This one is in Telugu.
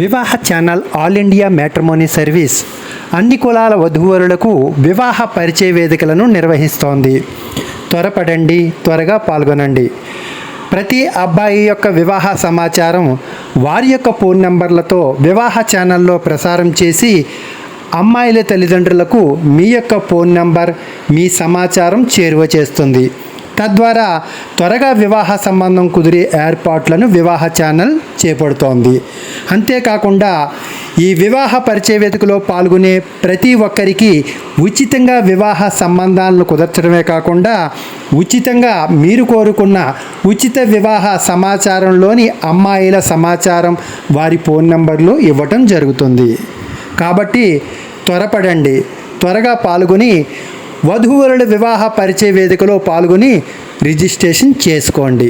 వివాహ channel all India matrimony service అన్ని కులాల వధూవరులకు వివాహ పరిచయ వేదికలను నిర్వహిస్తోంది. త్వరపడండి త్వరగా పాల్గొనండి. ప్రతి అబ్బాయి యొక్క వివాహ సమాచారం వారి యొక్క ఫోన్ నంబర్లతో వివాహ ఛానల్లో ప్రసారం చేసి అమ్మాయిల తల్లిదండ్రులకు మీ యొక్క ఫోన్ నంబర్ మీ సమాచారం చేరువ చేస్తుంది. తద్వారా త్వరగా వివాహ సంబంధం కుదిరే ఏర్పాట్లను వివాహ ఛానల్ చేపడుతోంది. అంతేకాకుండా ఈ వివాహ పరిచయ వేదికలో పాల్గొనే ప్రతి ఒక్కరికి ఉచితంగా వివాహ సంబంధాలను కుదర్చడమే కాకుండా ఉచితంగా మీరు కోరుకున్న ఉచిత వివాహ సమాచారంలోని అమ్మాయిల సమాచారం వారి ఫోన్ నంబర్లు ఇవ్వటం జరుగుతుంది. కాబట్టి త్వరపడండి. త్వరగా పాల్గొని వధువరుల వివాహ పరిచయ వేదికలో పాల్గొని రిజిస్ట్రేషన్ చేసుకోండి.